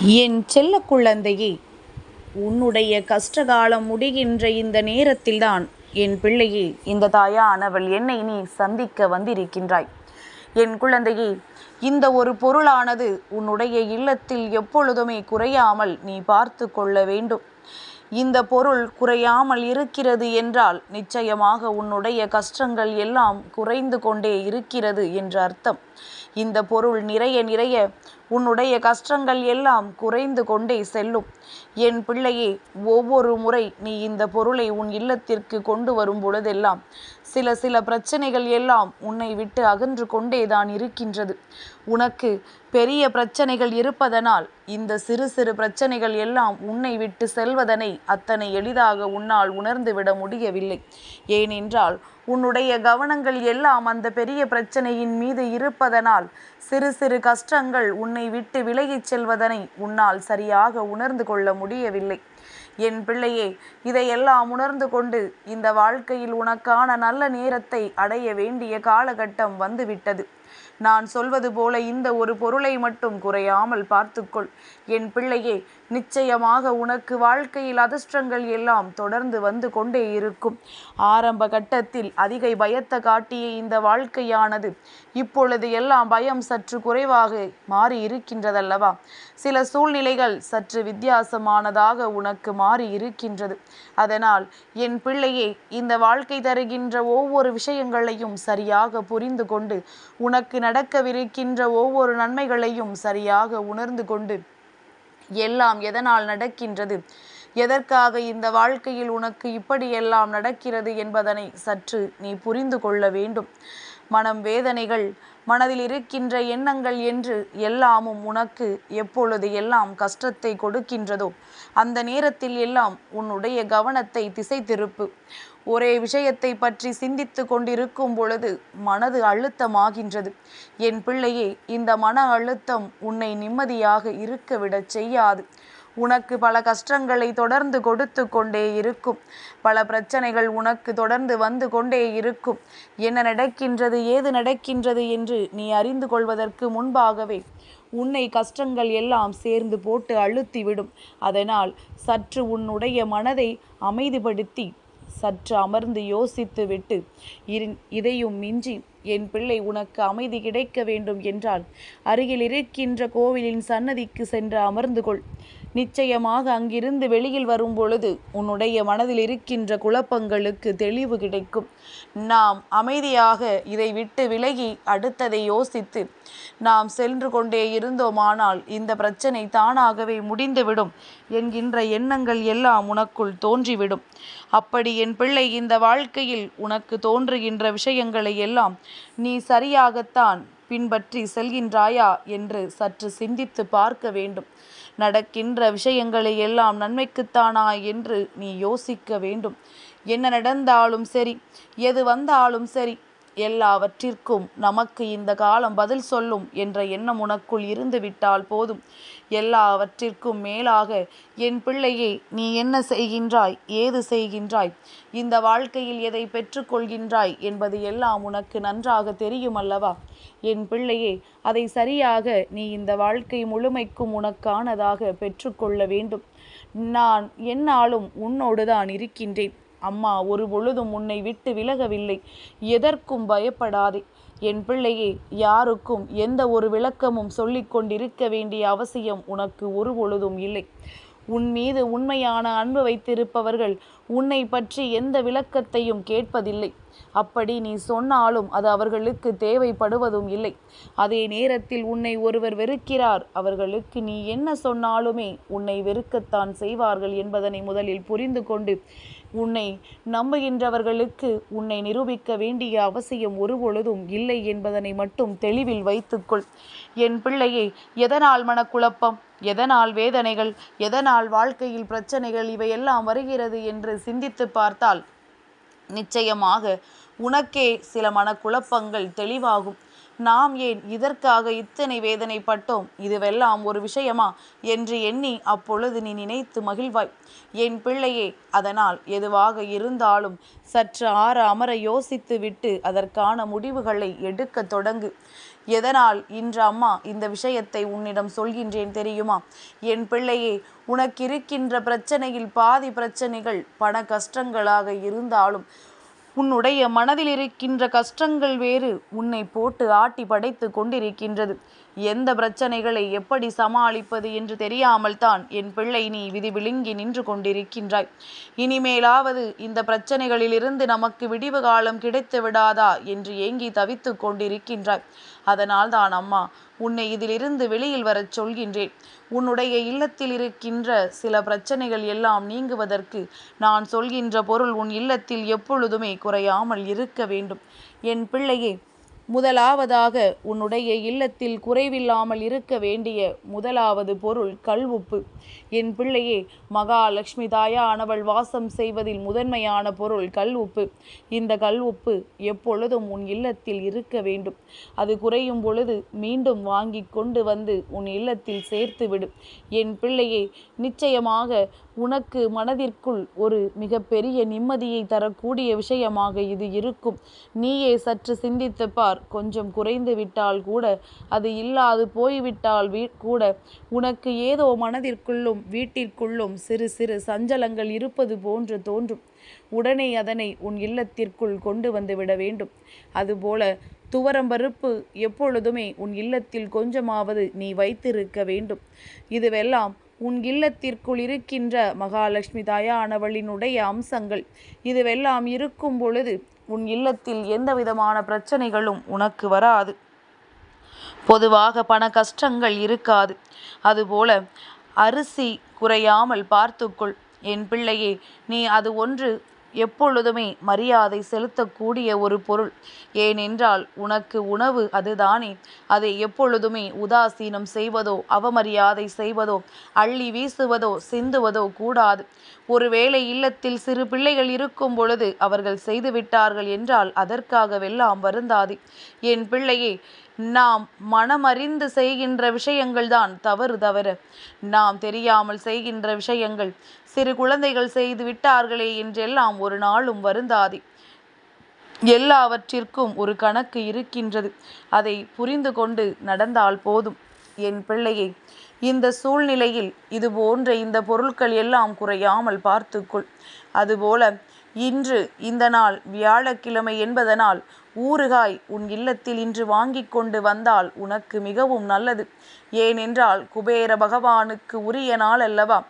என் செல்ல குழந்தையே உன்னுடைய கஷ்டகாலம் முடிகின்ற இந்த நேரத்தில்தான் என் பிள்ளையே இந்த தாயானவள் என்னை நீ சந்திக்க வந்திருக்கின்றாய். என் குழந்தையே இந்த ஒரு பொருளானது உன்னுடைய இல்லத்தில் எப்பொழுதுமே குறையாமல் நீ பார்த்து கொள்ள வேண்டும். இந்த பொருள் குறையாமல் இருக்கிறது என்றால் நிச்சயமாக உன்னுடைய கஷ்டங்கள் எல்லாம் குறைந்து கொண்டே இருக்கிறது என்று அர்த்தம். இந்த பொருள் நிறைய நிறைய உன்னுடைய கஷ்டங்கள் எல்லாம் குறைந்து கொண்டே செல்லும். என் பிள்ளையே ஒவ்வொரு முறை நீ இந்த பொருளை உன் இல்லத்திற்கு கொண்டு வரும் பொழுதெல்லாம் சில சில பிரச்சனைகள் எல்லாம் உன்னை விட்டு அகன்று கொண்டேதான் இருக்கின்றது. உனக்கு பெரிய பிரச்சனைகள் இருப்பதனால் இந்த சிறு சிறு பிரச்சனைகள் எல்லாம் உன்னை விட்டு செல்வதனை அத்தனை எளிதாக உன்னால் உணர்ந்துவிட முடியவில்லை. ஏனென்றால் உன்னுடைய கவனங்கள் எல்லாம் அந்த பெரிய பிரச்சனையின் மீது இருப்பதனால் சிறு சிறு கஷ்டங்கள் உன்னை விட்டு விலகிச் செல்வதனை உன்னால் சரியாக உணர்ந்து கொள்ள முடியவில்லை. என் பிள்ளையே இதையெல்லாம் உணர்ந்து கொண்டு இந்த வாழ்க்கையில் உனக்கான நல்ல நேரத்தை அடைய வேண்டிய காலகட்டம் வந்துவிட்டது. நான் சொல்வது போல இந்த ஒரு பொருளை மட்டும் குறையாமல் பார்த்துக்கொள். என் பிள்ளையே நிச்சயமாக உனக்கு வாழ்க்கையில் அதிர்ஷ்டங்கள் எல்லாம் தொடர்ந்து வந்து கொண்டே இருக்கும். ஆரம்ப கட்டத்தில் அதிக பயத்தை காட்டிய இந்த வாழ்க்கையானது இப்பொழுது எல்லாம் பயம் சற்று குறைவாக மாறி இருக்கின்றதல்லவா? சில சூழ்நிலைகள் சற்று வித்தியாசமானதாக உனக்கு மாறி இருக்கின்றது. அதனால் என் பிள்ளையே இந்த வாழ்க்கை தருகின்ற ஒவ்வொரு விஷயங்களையும் சரியாக புரிந்து கொண்டு உனக்கு நடக்கவிருக்கின்ற ஒவ்வொரு நன்மைகளையும் சரியாக உணர்ந்து கொண்டு எல்லாம் எதனால் நடக்கின்றது? எதற்காக இந்த வாழ்க்கையில் உனக்கு இப்படியெல்லாம் நடக்கிறது என்பதனை சற்று நீ புரிந்து கொள்ள வேண்டும். மனம் வேதனைகள் மனதில் இருக்கின்ற எண்ணங்கள் என்று எல்லாமும் உனக்கு எப்பொழுது எல்லாம் கஷ்டத்தை கொடுக்கின்றதோ அந்த நேரத்தில் எல்லாம் உன்னுடைய கவனத்தை திசை திருப்பு. ஒரே விஷயத்தை பற்றி சிந்தித்து கொண்டிருக்கும் பொழுது மனது அழுத்தமாகின்றது. என் பிள்ளையே இந்த மன அழுத்தம் உன்னை நிம்மதியாக இருக்க விடச் செய்யாது. உனக்கு பல கஷ்டங்களை தொடர்ந்து கொடுத்து கொண்டே இருக்கும். பல பிரச்சனைகள் உனக்கு தொடர்ந்து வந்து கொண்டே இருக்கும். என்ன நடக்கின்றது ஏது நடக்கின்றது என்று நீ அறிந்து கொள்வதற்கு முன்பாகவே உன்னை கஷ்டங்கள் எல்லாம் சேர்ந்து போட்டு அழுத்திவிடும். அதனால் சற்று உன்னுடைய மனதை அமைதிப்படுத்தி சற்று அமர்ந்து யோசித்து விட்டு இதையும் மிஞ்சி என் பிள்ளை உனக்கு அமைதி கிடைக்க வேண்டும் என்றால் அருகில் இருக்கின்ற கோவிலின் சன்னதிக்கு சென்று அமர்ந்து கொள். நிச்சயமாக அங்கிருந்து வெளியில் வரும் பொழுது உன்னுடைய மனதில் இருக்கின்ற குழப்பங்களுக்கு தெளிவு கிடைக்கும். நாம் அமைதியாக இதை விட்டு விலகி அடுத்ததை யோசித்து நாம் சென்று கொண்டே இருந்தோமானால் இந்த பிரச்சனை தானாகவே முடிந்துவிடும் என்கின்ற எண்ணங்கள் எல்லாம் உனக்குள் தோன்றிவிடும். அப்படி என் பிள்ளை இந்த வாழ்க்கையில் உனக்கு தோன்றுகின்ற விஷயங்களை எல்லாம் நீ சரியாகத்தான் பின்பற்றி செல்கின்றாயா என்று சற்று சிந்தித்து பார்க்க வேண்டும். நடக்கின்ற விஷயங்களை எல்லாம் நன்மைக்குத்தானா என்று நீ யோசிக்க வேண்டும். என்ன நடந்தாலும் சரி எது வந்தாலும் சரி எல்லாவற்றிற்கும் நமக்கு இந்த காலம் பதில் சொல்லும் என்ற எண்ணம் உனக்குள் இருந்துவிட்டால் போதும். எல்லாவற்றிற்கும் மேலாக என் பிள்ளையே நீ என்ன செய்கின்றாய்? ஏது செய்கின்றாய்? இந்த வாழ்க்கையில் எதை பெற்றுக்கொள்கின்றாய் என்பது எல்லாம் உனக்கு நன்றாக தெரியும் அல்லவா? என் பிள்ளையே அதை சரியாக நீ இந்த வாழ்க்கை முழுமைக்கும் உனக்கானதாக பெற்றுக்கொள்ள வேண்டும். நான் என்னாலும் உன்னோடு தான் இருக்கின்றேன். அம்மா ஒரு பொழுதும் உன்னை விட்டு விலகவில்லை. எதற்கும் பயப்படாதே. என் பிள்ளையே யாருக்கும் எந்த ஒரு விளக்கமும் சொல்லிக் கொண்டிருக்க வேண்டிய அவசியம் உனக்கு ஒரு பொழுதும் இல்லை. உன் மீது உண்மையான அன்பு வைத்திருப்பவர்கள் உன்னை பற்றி எந்த விளக்கத்தையும் கேட்பதில்லை. அப்படி நீ சொன்னாலும் அது அவர்களுக்கு தேவைப்படுவதும் இல்லை. அதே நேரத்தில் உன்னை ஒருவர் வெறுக்கிறார். அவர்களுக்கு நீ என்ன சொன்னாலுமே உன்னை வெறுக்கத்தான் செய்வார்கள் என்பதனை முதலில் புரிந்து கொண்டு உன்னை நம்புகின்றவர்களுக்கு உன்னை நிரூபிக்க வேண்டிய அவசியம் ஒருபொழுதும் இல்லை என்பதனை மட்டும் தெளிவில் வைத்துக்கொள். என் பிள்ளையை எதனால் மனக்குழப்பம்? எதனால் வேதனைகள்? எதனால் வாழ்க்கையில் பிரச்சனைகள்? இவையெல்லாம் வருகிறது என்று சிந்தித்து பார்த்தால் நிச்சயமாக உனக்கே சில மனக்குழப்பங்கள் தெளிவாகும். நாம் ஏன் இதற்காக இத்தனை வேதனைப்பட்டோம்? இதுவெல்லாம் ஒரு விஷயமா? என்று எண்ணி அப்பொழுது நீ நினைத்து மகிழ்வாய். என் பிள்ளையே அதனால் எதுவாக இருந்தாலும் சற்று ஆற அமர யோசித்து விட்டு அதற்கான முடிவுகளை எடுக்க தொடங்கு. எதனால் இன்று அம்மா இந்த விஷயத்தை உன்னிடம் சொல்கின்றேன் தெரியுமா? என் பிள்ளையே உனக்கிருக்கின்ற பிரச்சனையில் பாதி பிரச்சனைகள் பண கஷ்டங்களாக இருந்தாலும் உன்னுடைய மனதில் இருக்கின்ற கஷ்டங்கள் வேறு உன்னை போட்டு ஆட்டி படைத்து கொண்டிருக்கின்றது. எந்த பிரச்சனைகளை எப்படி சமாளிப்பது என்று தெரியாமல் தான் என் பிள்ளை நீ விதி விழுங்கி நின்று கொண்டிருக்கின்றாய். இனிமேலாவது இந்த பிரச்சனைகளிலிருந்து நமக்கு விடிவு காலம் கிடைத்து விடாதா என்று ஏங்கி தவித்து கொண்டிருக்கின்றாய். அதனால் தான் அம்மா உன்னை இதிலிருந்து வெளியில் வரச் சொல்கின்றேன். உன்னுடைய இல்லத்தில் இருக்கின்ற சில பிரச்சனைகள் எல்லாம் நீங்குவதற்கு நான் சொல்கின்ற பொருள் உன் இல்லத்தில் எப்பொழுதுமே குறையாமல் இருக்க வேண்டும். என் பிள்ளையே முதலாவதாக உன்னுடைய இல்லத்தில் குறைவில்லாமல் இருக்க வேண்டிய முதலாவது பொருள் கல்வுப்பு. என் பிள்ளையே மகாலட்சுமி தாயானவள் வாசம் செய்வதில் முதன்மையான பொருள் கல் உப்பு இந்த கல் உப்பு எப்பொழுதும் உன் இல்லத்தில் இருக்க வேண்டும். அது குறையும் பொழுது மீண்டும் வாங்கி கொண்டு வந்து உன் இல்லத்தில் சேர்த்துவிடும் என் பிள்ளையே நிச்சயமாக உனக்கு மனதிற்குள் ஒரு மிகப்பெரிய நிம்மதியை தரக்கூடிய விஷயமாக இது இருக்கும். நீயே சற்று சிந்தித்து பார். கொஞ்சம் குறைந்து விட்டால் கூட அது இல்லாது போய்விட்டால் வீ கூட உனக்கு ஏதோ மனதிற்குள்ளும் வீட்டிற்குள்ளும் சிறு சிறு சஞ்சலங்கள் இருப்பது போன்று தோன்றும். உடனே அதனை உன் இல்லத்திற்குள் கொண்டு வந்து விட வேண்டும். அதுபோல துவரம்பருப்பு எப்பொழுதுமே உன் இல்லத்தில் கொஞ்சமாவது நீ வைத்திருக்க வேண்டும். இதுவெல்லாம் உன் இல்லத்திற்குள் இருக்கின்ற மகாலட்சுமி தாயானவளினுடைய அம்சங்கள் இதுவெல்லாம் இருக்கும் பொழுது உன் இல்லத்தில் எந்த விதமான பிரச்சனைகளும் உனக்கு வராது. பொதுவாக பண கஷ்டங்கள் இருக்காது. அதுபோல அரிசி குறையாமல் பார்த்துக்கொள். என் பிள்ளையே நீ அது ஒன்று எப்பொழுதுமே மரியாதை செலுத்தக்கூடிய ஒரு பொருள். ஏனென்றால் உனக்கு உணவு அதுதானே. அதை எப்பொழுதுமே உதாசீனம் செய்வதோ அவமரியாதை செய்வதோ அள்ளி வீசுவதோ சிந்துவதோ கூடாது. ஒருவேளை இல்லத்தில் சிறு பிள்ளைகள் இருக்கும் பொழுது அவர்கள் செய்துவிட்டார்கள் என்றால் அதற்காகவெல்லாம் வருந்தாது. என் பிள்ளையே நாம் மனமறிந்து செய்கின்ற விஷயங்கள்தான் தவறு தவறு. நாம் தெரியாமல் செய்கின்ற விஷயங்கள் சிறு குழந்தைகள் செய்து விட்டார்களே என்றெல்லாம் ஒரு நாளும் வருந்தாதே. எல்லாவற்றிற்கும் ஒரு கணக்கு இருக்கின்றது. அதை புரிந்து கொண்டு நடந்தால் போதும். என் பிள்ளையை இந்த சூழ்நிலையில் இது போன்ற இந்த பொருட்கள் எல்லாம் குறையாமல் பார்த்துக்கொள். அதுபோல இன்று இந்த நாள் வியாழக்கிழமை என்பதனால் ஊறுகாய் உன் இல்லத்தில் இன்று வாங்கிக் கொண்டு வந்தால் உனக்கு மிகவும் நல்லது. ஏனென்றால் குபேர பகவானுக்கு உரிய நாள் அல்லவா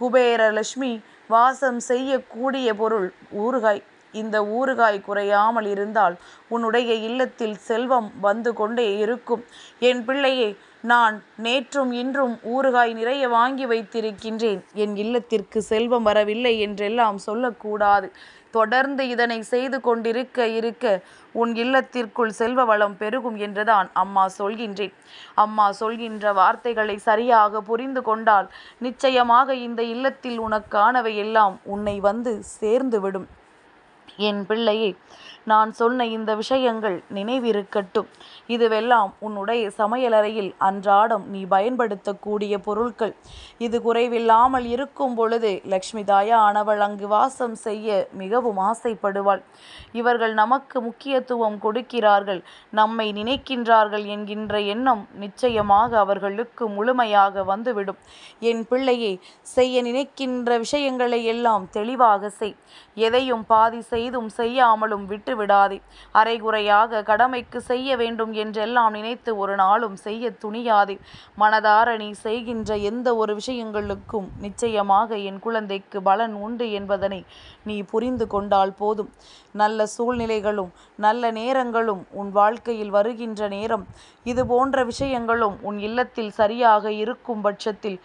குபேரலட்சுமி வாசம் செய்யக்கூடிய பொருள் ஊறுகாய். இந்த ஊறுகாய் குறையாமல் இருந்தால் உன்னுடைய இல்லத்தில் செல்வம் வந்து கொண்டே இருக்கும். என் பிள்ளையே நான் நேற்றும் இன்றும் ஊறுகாய் நிறைய வாங்கி வைத்திருக்கின்றேன். என் இல்லத்திற்கு செல்வம் வரவில்லை என்றெல்லாம் சொல்லக்கூடாது. தொடர்ந்து இதனை செய்து கொண்டிருக்க இருக்க உன் இல்லத்திற்குள் செல்வ வளம் பெருகும் என்றுதான் அம்மா சொல்கின்றேன். அம்மா சொல்கின்ற வார்த்தைகளை சரியாக புரிந்து கொண்டால் நிச்சயமாக இந்த இல்லத்தில் உனக்கானவை எல்லாம் உன்னை வந்து சேர்ந்துவிடும். என் பிள்ளையே நான் சொன்ன இந்த விஷயங்கள் நினைவிருக்கட்டும். இதுவெல்லாம் உன்னுடைய சமையலறையில் அன்றாடம் நீ பயன்படுத்தக்கூடிய பொருட்கள். இது குறைவில்லாமல் இருக்கும் பொழுது லக்ஷ்மி தாயா ஆனவள் அங்கு வாசம் செய்ய மிகவும் ஆசைப்படுவாள். இவர்கள் நமக்கு முக்கியத்துவம் கொடுக்கிறார்கள். நம்மை நினைக்கின்றார்கள் என்கின்ற எண்ணம் நிச்சயமாக அவர்களுக்கு முழுமையாக வந்துவிடும். என் பிள்ளையை செய்ய நினைக்கின்ற விஷயங்களை எல்லாம் தெளிவாக செய். எதையும் பாதி செய்தும் செய்யாமலும் விட்டு விடாதே. அரைகுறையாக கடமைக்கு செய்ய வேண்டும் என்றெல்லாம் நினைத்து ஒரு நாளும் செய்ய துணியாதே. மனதார நீ செய்கின்ற எந்த ஒரு விஷயங்களுக்கும் நிச்சயமாக என் குழந்தைக்கு பலன் உண்டு என்பதனை நீ புரிந்து கொண்டால் போதும். நல்ல சூழ்நிலைகளும் நல்ல நேரங்களும் உன் வாழ்க்கையில் வருகின்ற நேரம். இது போன்ற விஷயங்களும் உன் இல்லத்தில் சரியாக இருக்கும் பட்சத்தில்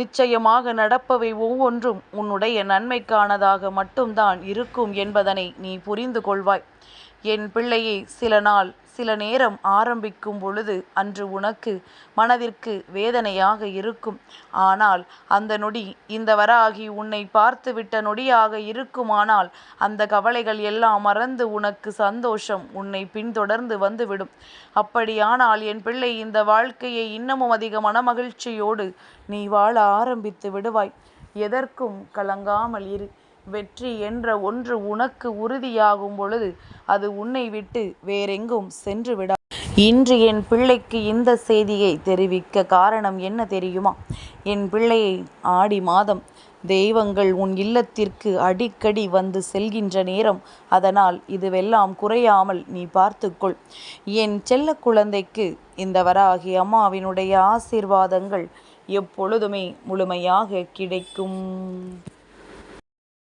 நிச்சயமாக நடப்பவை ஒவ்வொன்றும் உன்னுடைய நன்மைக்கானதாக மட்டும்தான் இருக்கும் என்பதனை நீ புரிந்து கொள்வாய். என் பிள்ளையை சில நாள் சில நேரம் ஆரம்பிக்கும் பொழுது அன்று உனக்கு மனதிற்கு வேதனையாக இருக்கும். ஆனால் அந்த நொடி இந்த வராகி உன்னை பார்த்துவிட்ட நொடியாக இருக்குமானால் அந்த கவலைகள் எல்லாம் மறந்து உனக்கு சந்தோஷம் உன்னை பின்தொடர்ந்து வந்துவிடும். அப்படியானால் என் பிள்ளை இந்த வாழ்க்கையை இன்னமும் அதிக மனமகிழ்ச்சியோடு நீ வாழ ஆரம்பித்து விடுவாய். எதற்கும் கலங்காமல் இரு. வெற்றி என்ற ஒன்று உனக்கு உறுதியாகும் பொழுது அது உன்னை விட்டு வேறெங்கும் சென்று விடா இன்று என் பிள்ளைக்கு இந்த செய்தியை தெரிவிக்க காரணம் என்ன தெரியுமா? என் பிள்ளையை ஆடி மாதம் தெய்வங்கள் உன் இல்லத்திற்கு அடிக்கடி வந்து செல்கின்ற நேரம் அதனால் இதுவெல்லாம் குறையாமல் நீ பார்த்துக்கொள். என் செல்ல குழந்தைக்கு இந்த வராகி அம்மாவினுடைய ஆசீர்வாதங்கள் எப்பொழுதுமே முழுமையாக கிடைக்கும்.